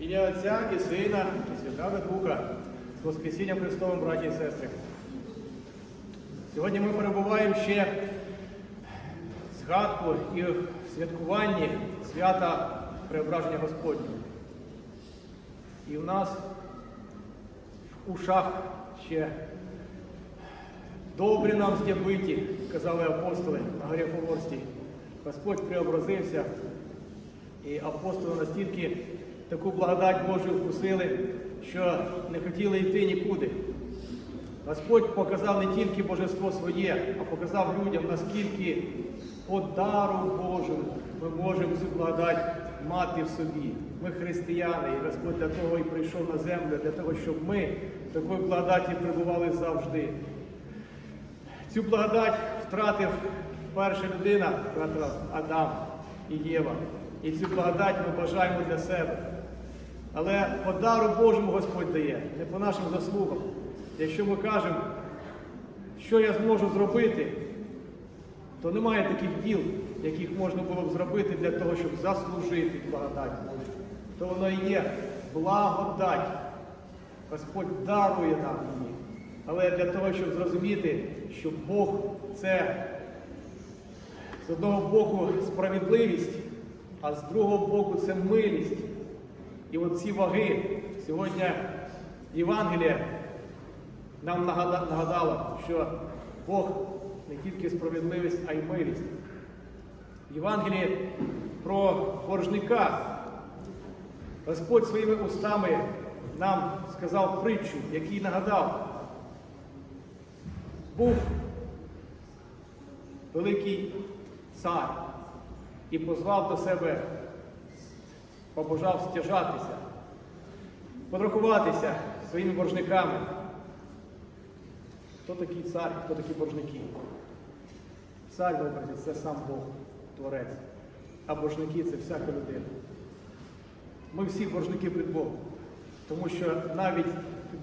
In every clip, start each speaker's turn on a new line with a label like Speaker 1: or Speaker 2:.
Speaker 1: Ім'я Отця і Сина, і Святого Духа, з Воскресінням Христовим, браті і сестри. Сьогодні ми перебуваємо ще в згадку і в святкуванні свята Преображення Господнього. І в нас в ушах ще добрі нам здябиті, казали апостоли на горі Фоворстій. Господь преобразився, і апостоли настільки таку благодать Божу вкусили, що не хотіли йти нікуди. Господь показав не тільки божество своє, а показав людям, наскільки по дару Божому ми можемо цю благодать мати в собі. Ми християни, і Господь для того і прийшов на землю, для того, щоб ми такої благодаті прибували завжди. Цю благодать втратив перша людина, втратила Адам і Єва. І цю благодать ми бажаємо для себе. Але по дару Божому Господь дає, не по нашим заслугам. Якщо ми кажемо, що я зможу зробити, то немає таких діл, яких можна було б зробити для того, щоб заслужити благодать Божу. То воно і є благодать. Господь дарує нам її. Але для того, щоб зрозуміти, що Бог це з одного боку справедливість, а з другого боку це милість. І от ці ваги сьогодні Євангелія нам нагада- нагадало, що Бог не тільки справедливість, а й милість. В Євангелії про боржника Господь своїми устами нам сказав притчу, який нагадав, був великий цар і позвав до себе, побажав стяжатися, подрахуватися своїми боржниками. Хто такий цар, хто такі боржники? Цар, в образі, це сам Бог, Творець, а боржники це всяка людина. Ми всі боржники перед Богом, тому що навіть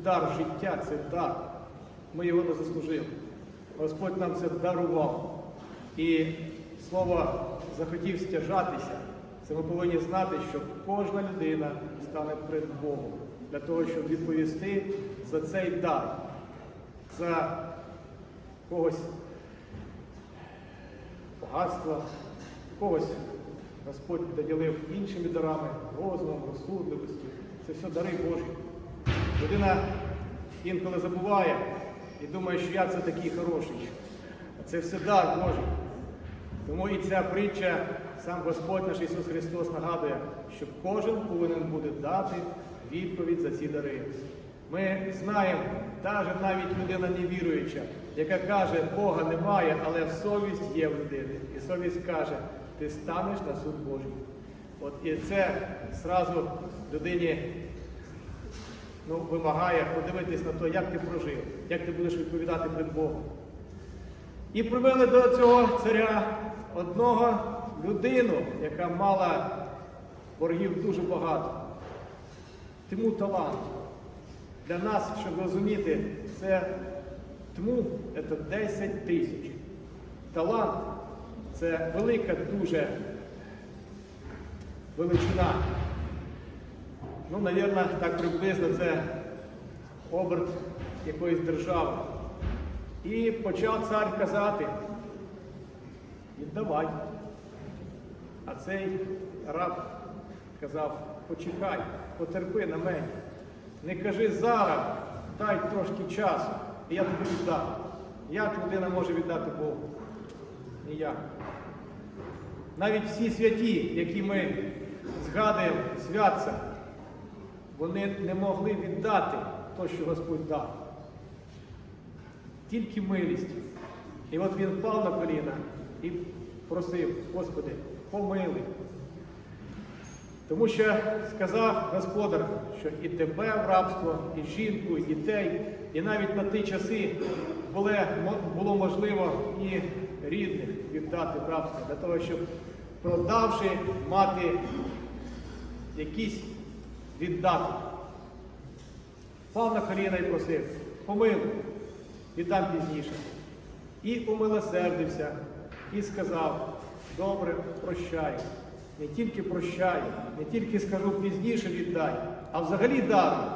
Speaker 1: дар життя це дар. Ми його не заслужили. Господь нам це дарував. І слово захотів стяжатися. Це ми повинні знати, що кожна людина стане перед Богом для того, щоб відповісти за цей дар, за когось багатства, когось Господь доділив іншими дарами, розумом, розсудливості. Це все дари Божі. Людина інколи забуває і думає, що я це такий хороший. А це все дар Божий. Тому і ця притча, сам Господь наш Ісус Христос нагадує, що кожен повинен буде дати відповідь за ці дари. Ми знаємо, навіть людина невіруюча, яка каже, Бога немає, але совість є в людини. І совість каже, ти станеш на суд Божий. От і це зразу людині ну, вимагає подивитись на те, як ти прожив, як ти будеш відповідати перед Богом. І привели до цього царя одного людину, яка мала боргів дуже багато. Тьму талант. Для нас, щоб розуміти, це тьму це 10 тисяч. Талант це велика дуже величина. Ну, мабуть, так приблизно це оберт якоїсь держави. І почав цар казати, віддавай. А цей раб казав, почекай, потерпи на мене. Не кажи зараз, дай трошки часу, і я тобі віддам. Як людина може віддати Богу? Ніяк. Навіть всі святі, які ми згадуємо святця, вони не могли віддати те, що Господь дав. Тільки милість. І от він впав на коліна і просив, Господи, помилуй. Тому що сказав Господар, що і тебе в рабство, і жінку, і дітей, і навіть на ті часи було, можливо і рідних віддати в рабство, для того, щоб продавши мати якийсь віддаток. Впав на коліна і просив, помилуй, віддам пізніше. І умилосердився, і сказав, добре, прощай. не тільки прощаю, не тільки скажу пізніше віддай, а взагалі дарую.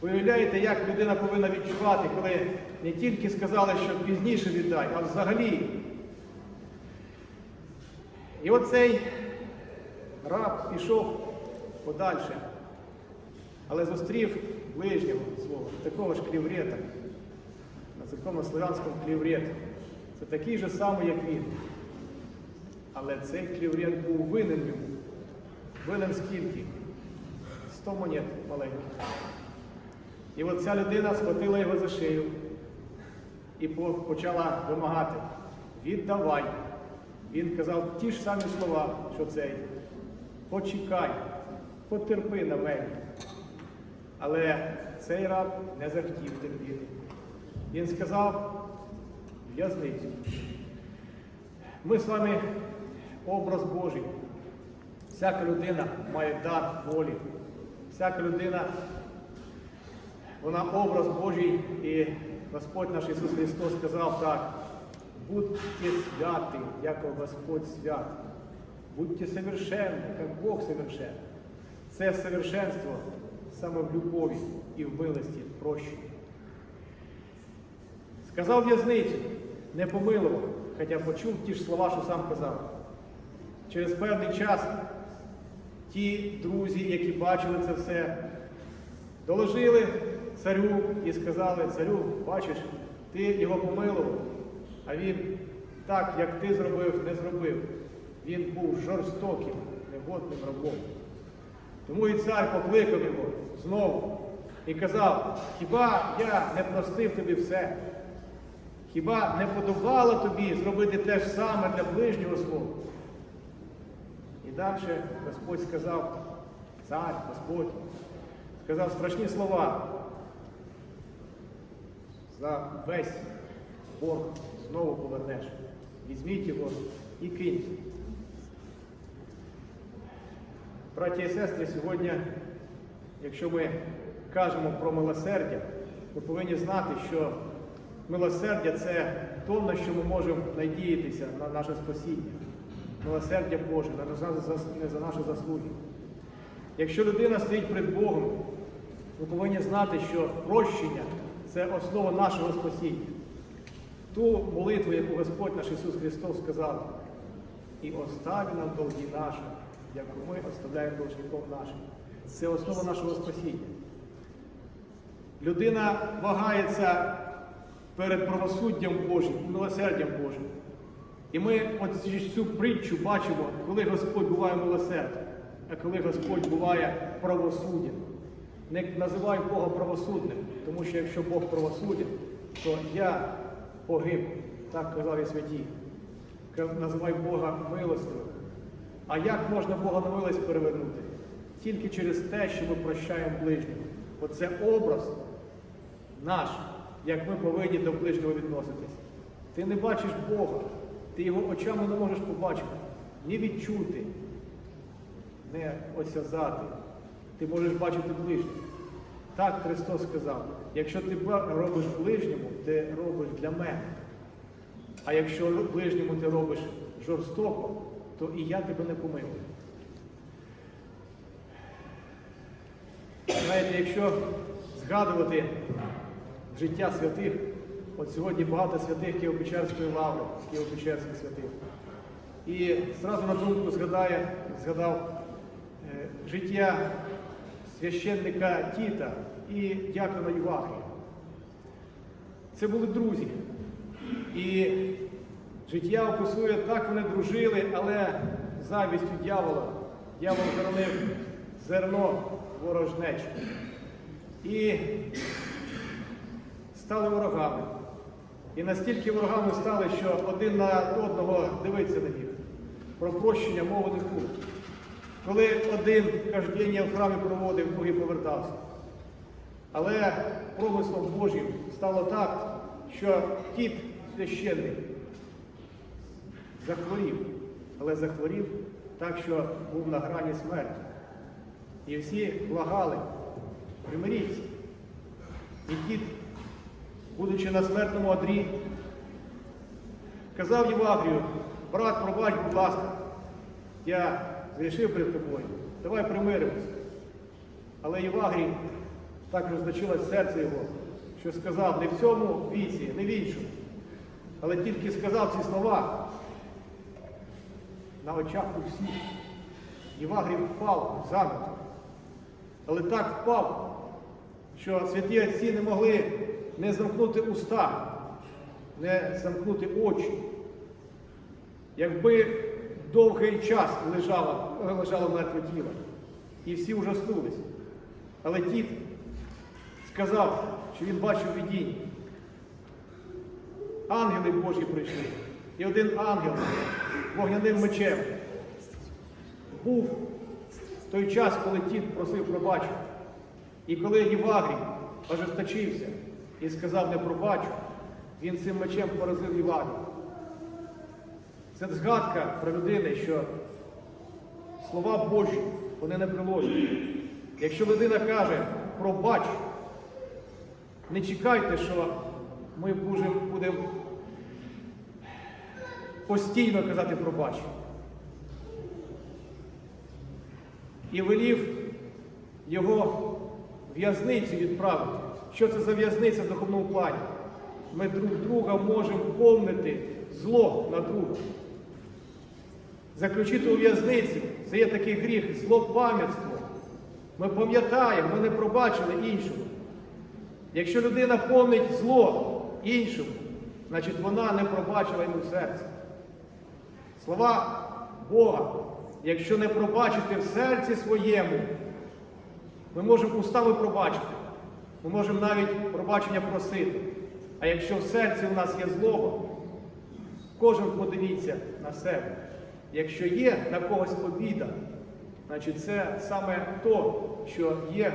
Speaker 1: Уявляєте, як людина повинна відчувати, коли не тільки сказали, що пізніше віддай, а взагалі. І оцей раб пішов подальше, але зустрів ближнього свого, такого ж кліврета, на церковно-славянському кліврет. Це такий же самий, як він. Але цей кліврет був винен йому. Винен скільки? 100 монет маленьких. І от ця людина схватила його за шию і почала вимагати: віддавай. Він казав ті ж самі слова, що цей. Почекай, потерпи на мене. Але цей раб не захотів терпіти. Він сказав в'язницю. Ми з вами образ Божий. Всяка людина має дар волі. Всяка людина вона образ Божий, і Господь наш Ісус Христос сказав так, будьте святі, як Господь свят. Будьте совершенні, як Бог совершен. Це совершенство саме в любові і в милості прощення. Сказав в'язницю, не помилував, хоча почув ті ж слова, що сам казав. Через певний час ті друзі, які бачили це все, доложили царю і сказали, царю, бачиш, ти його помилував, а він так, як ти зробив, не зробив. Він був жорстоким, негодним рабом. Тому і цар покликав його знову і казав, хіба я не простив тобі все? Хіба не подобало тобі зробити те ж саме для ближнього свого? Далі Господь сказав, цар, Господь, сказав страшні слова. За весь борг знову повернеш. Візьміть його і киньте. Браті і сестри, сьогодні, якщо ми кажемо про милосердя, ми повинні знати, що милосердя це то, на що ми можемо надіятися на наше спасіння. Милосердя Боже, не за, наші заслуги. Якщо людина стоїть перед Богом, ми повинні знати, що прощення це основа нашого спасіння. Ту молитву, яку Господь наш Ісус Христос сказав, і остави нам долги наші, як ми оставляємо должником нашим. Це основа нашого спасіння. Людина вагається перед правосуддям Божим, милосердям Божим. І ми от цю притчу бачимо, коли Господь буває милосердям, а коли Господь буває правосуддям. Не називай Бога правосудним, тому що якщо Бог правосуддя, то я погиб, так казали святі. Називай Бога милостивим. А як можна Бога на милость перевернути? Тільки через те, що ми прощаємо ближнього. Оце образ наш, як ми повинні до ближнього відноситись. Ти не бачиш Бога, ти його очами не можеш побачити, ні відчути, не осязати. Ти можеш бачити ближнього. Так Христос сказав, якщо ти робиш ближньому, ти робиш для мене. А якщо ближньому ти робиш жорстоко, то і я тебе не помилую. Знаєте, якщо згадувати життя святих, от сьогодні багато святих Києво-Печерської лаври, Києво-Печерських святих. І зразу на думку згадає, згадав е, життя священника Тіта і дякона Євахія. Це були друзі. І життя описує, так вони дружили, але завістю дьявола. Дьявол заронив зерно ворожнечі. І стали ворогами. І настільки ворогами стали, що один на одного дивиться на них. Про прощення мови не було. Коли один каждення в храмі проводив, другий повертався. Але промислом Божим стало так, що кіт священник захворів, але захворів так, що був на грані смерті. І всі благали, примиріться. І кіт, будучи на смертному одрі, казав Євагрію, брат, пробач, будь ласка, я зрішив перед тобою, давай примиримось. Але Євагрій так розточилось серце його, що сказав не в цьому віці, не в іншому. Але тільки сказав ці слова на очах у всіх. Євагрій впав замертво. Але так впав, що святі отці не могли не замкнути уста, не замкнути очі. Якби довгий час лежало, лежало мертве тіло, і всі ужаснулись. Але дід сказав, що він бачив видіння. Ангели Божі прийшли. І один ангел вогняним мечем був в той час, коли дід просив пробачення. І коли Євагрій ожесточився і сказав не пробачу, він цим мечем поразив Євагрій. Це згадка про людини, що слова Божі, вони не приложені. Якщо людина каже пробач, не чекайте, що ми будемо постійно казати пробач. І велів його в'язницю відправити. Що це за в'язниця в духовному плані? Ми друг друга можемо помнити зло на друга. Заключити у в'язницю це є такий гріх, злопам'ятство. Ми пам'ятаємо, ми не пробачили іншому. Якщо людина помнить зло іншому, значить вона не пробачила йому в серці. Слова Бога, якщо не пробачити в серці своєму, ми можемо устами пробачити, ми можемо навіть пробачення просити. А якщо в серці у нас є злого, кожен подивіться на себе. Якщо є на когось обіда, значить це саме то, що є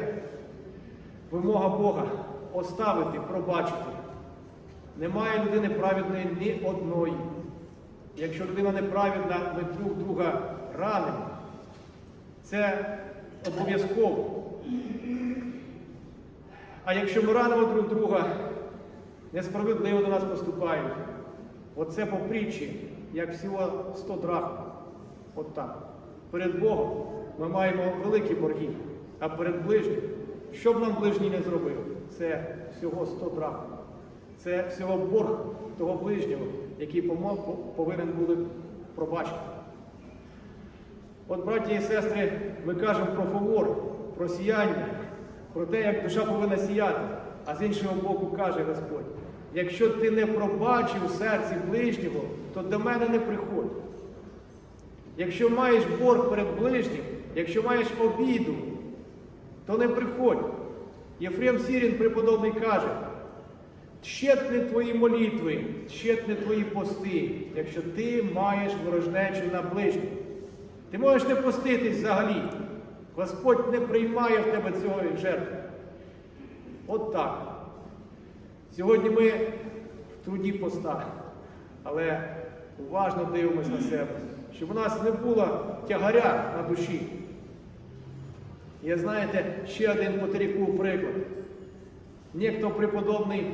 Speaker 1: вимога Бога оставити, пробачити. Немає людини праведної ні одної. Якщо людина неправедна, ми друг друга ранимо. Це обов'язково. А якщо ми ранимо друг друга, несправедливо до нас поступають. Оце по притчі, як всього 100 драхм. От так. Перед Богом ми маємо великі борги, а перед ближнім, що б нам ближній не зробив, це всього 100 драхм. Це всього борг того ближнього, який повинен були пробачити. От, браті і сестри, ми кажемо про фавор, про сіяння, про те, як душа повинна сіяти. А з іншого боку каже Господь, якщо ти не пробачив серці ближнього, то до мене не приходь. Якщо маєш борг перед ближнім, якщо маєш обіду, то не приходь. Єфрем Сірін преподобний каже, тщетні твої молитви, тщетні твої пости, якщо ти маєш ворожнечу на ближнього. Ти можеш не поститись взагалі. Господь не приймає в тебе цього жертви. От так. Сьогодні ми в труді поста, але уважно дивимося на себе, щоб у нас не було тягаря на душі. Є, знаєте, ще один по приклад. Ніхто преподобний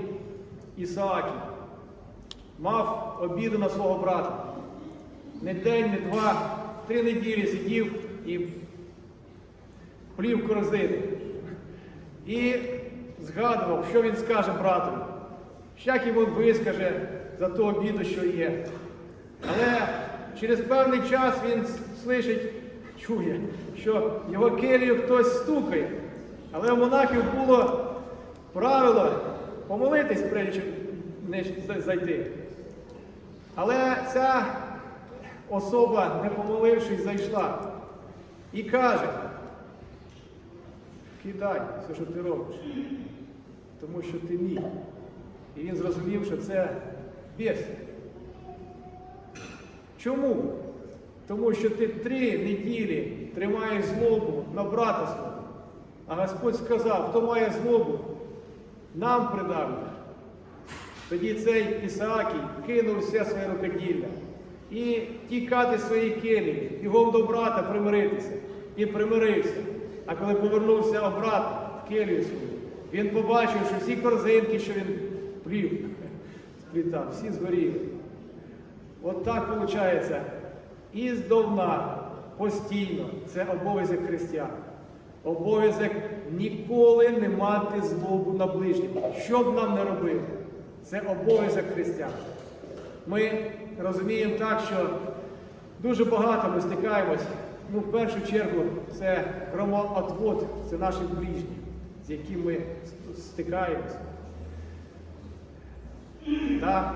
Speaker 1: Ісаакій мав обіду на свого брата. Не день, не два, три неділі сидів і плів корзини. І згадував, що він скаже брату. Щак йому вискаже за ту обіду, що є. Але через певний час він слышить, чує, що його келію хтось стукає. Але у монахів було правило помолитись, прежде ніж зайти. Але ця особа, не помолившись, зайшла і каже, кидай все, що ти робиш, тому що ти мій. І він зрозумів, що це біс. Чому? Тому що ти три неділі тримаєш злобу на брата свого. А Господь сказав, хто має злобу, нам придав. Тоді цей Ісаакій кинув все своє рукоділля і тікати свої келії, бігом до брата примиритися. І примирився. А коли повернувся обратно в келію він побачив, що всі корзинки, що він плів, сплітав, всі згоріли. От так виходить, іздовна постійно. Це обов'язок християн. Обов'язок ніколи не мати злобу на ближнього. Що б нам не робили, це обов'язок християн. Ми розуміємо так, що дуже багато ми стикаємось. Ну, в першу чергу, це кромоотвод, це наші ближні, з якими ми стикаємось. Так,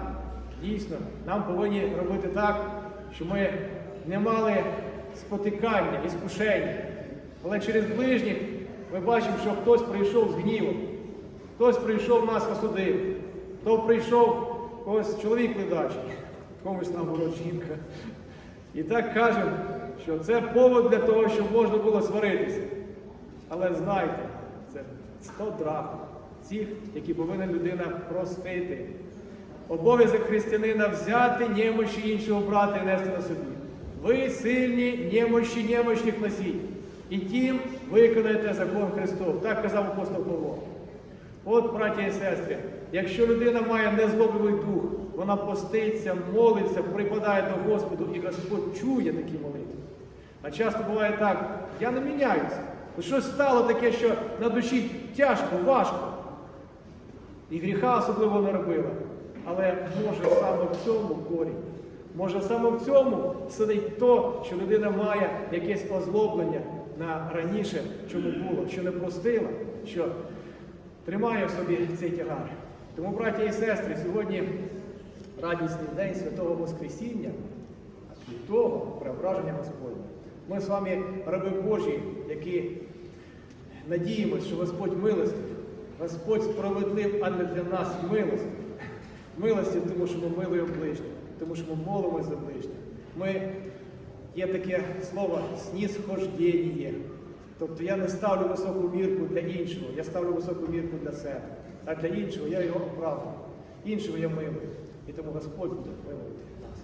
Speaker 1: дійсно, нам повинні робити так, щоб ми не мали спотикання, іскушення. Але через ближніх ми бачимо, що хтось прийшов з гнівом, хтось прийшов нас осудив, хто прийшов когось чоловік ледачий, комусь наоборот жінка. І так кажемо, що це повод для того, щоб можна було сваритися. Але знайте, це 100 драхм цих, які повинна людина простити. Обов'язок християнина взяти немощі іншого брата і нести на собі. Ви сильні, немощі немощних носіть. І тим виконаєте закон Христов. Так казав апостол Павло. От, браті і сестри, якщо людина має незлобивий дух, вона поститься, молиться, припадає до Господу, і Господь чує такі молитви. А часто буває так, я не міняюся. Ну, Щось стало таке, що на душі тяжко, важко. І гріха особливо не робила. Але може саме в цьому корінь. Може саме в цьому сидить то, що людина має якесь озлоблення на раніше, чому було, що не простила, що тримає в собі цей тягар. Тому, браті і сестри, сьогодні радісний день Святого Воскресіння, а від преображення Господня. Ми з вами раби Божі, які надіємося, що Господь милостив, Господь справедлив, а не для нас милостив. Милості, тому що ми милуємо ближніх, тому що ми молимося за ближніх. Ми є таке слово снісхождєння. Тобто я не ставлю високу мірку для іншого, я ставлю високу мірку для себе. А для іншого я його оправдую. Іншого я милую. І тому Господь буде милувати нас.